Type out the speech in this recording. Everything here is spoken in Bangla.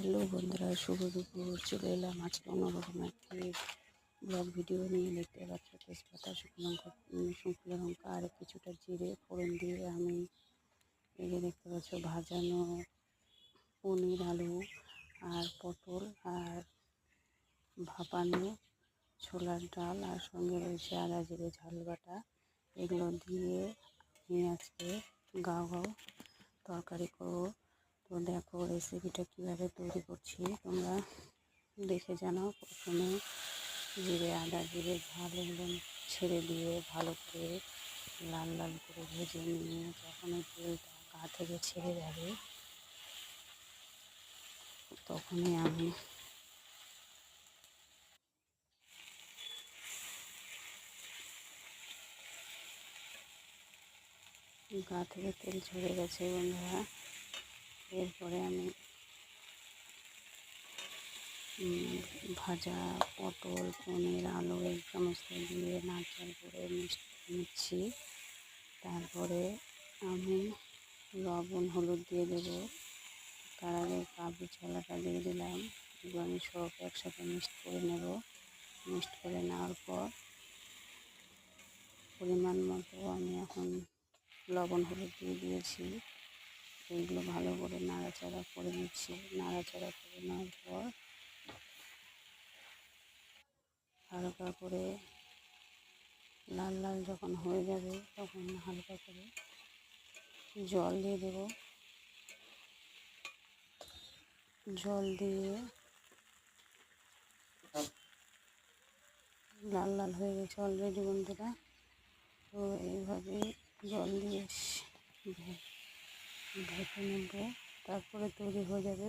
হ্যালো বন্ধুরা, শুভ দুপুর, চলে এলাম আজকে অন্যরকম একটি ব্লগ ভিডিও নিয়ে। দেখতে পাচ্ছ, তেজপাতা, শুকনো শুকনো লঙ্কা আর কিছুটা জিরে, ফোড়ন দিয়ে আমি এই যে দেখতে পাচ্ছ, ভাজানো পনির, আলু আর পটল আর ভাপানো ছোলার ডাল আর সঙ্গে রয়েছে আদা, জিরে, ঝাল বাটা। এগুলো দিয়ে আমি আজকে গাও গাও তরকারি করব। তো দেখো রেসিপিটা কীভাবে তৈরি করছি, তোমরা দেখে জানাও প্রথমে জিরে, আদা, জিরে, ঝাল এগুলো ছেড়ে দিয়ে ভালো করে লাল লাল করে ভেজে নিয়ে যখন তেলটা গা থেকে ছেড়ে যাবে, তখনই আমি গা থেকে তেল ঝরে গেছে বন্ধুরা। এরপরে আমি ভাজা পটল, পনির, আলু, এই সমস্ত দিয়ে নারকেল করে নিচ্ছি। তারপরে আমি লবণ, হলুদ দিয়ে দেবো। তার আগে কাবলি ছোলাটা দিয়ে দিলাম। এগুলো আমি সব একসাথে মিক্সড করে নেব। মিক্সড করে নেওয়ার পর পরিমাণ মতো আমি এখন লবণ, হলুদ দিয়ে দিয়েছি। এইগুলো ভালো করে নাড়াচাড়া করে নিচ্ছি। নাড়াচাড়া করে নেওয়ার পর হালকা করে লাল লাল যখন হয়ে যাবে তখন হালকা করে জল দিয়ে দেবো। জল দিয়ে লাল লাল হয়ে গেছে অলরেডি বন্ধুরা। তো এইভাবে জল দিয়ে ভেজে নেব তারপরে তৈরি হয়ে যাবে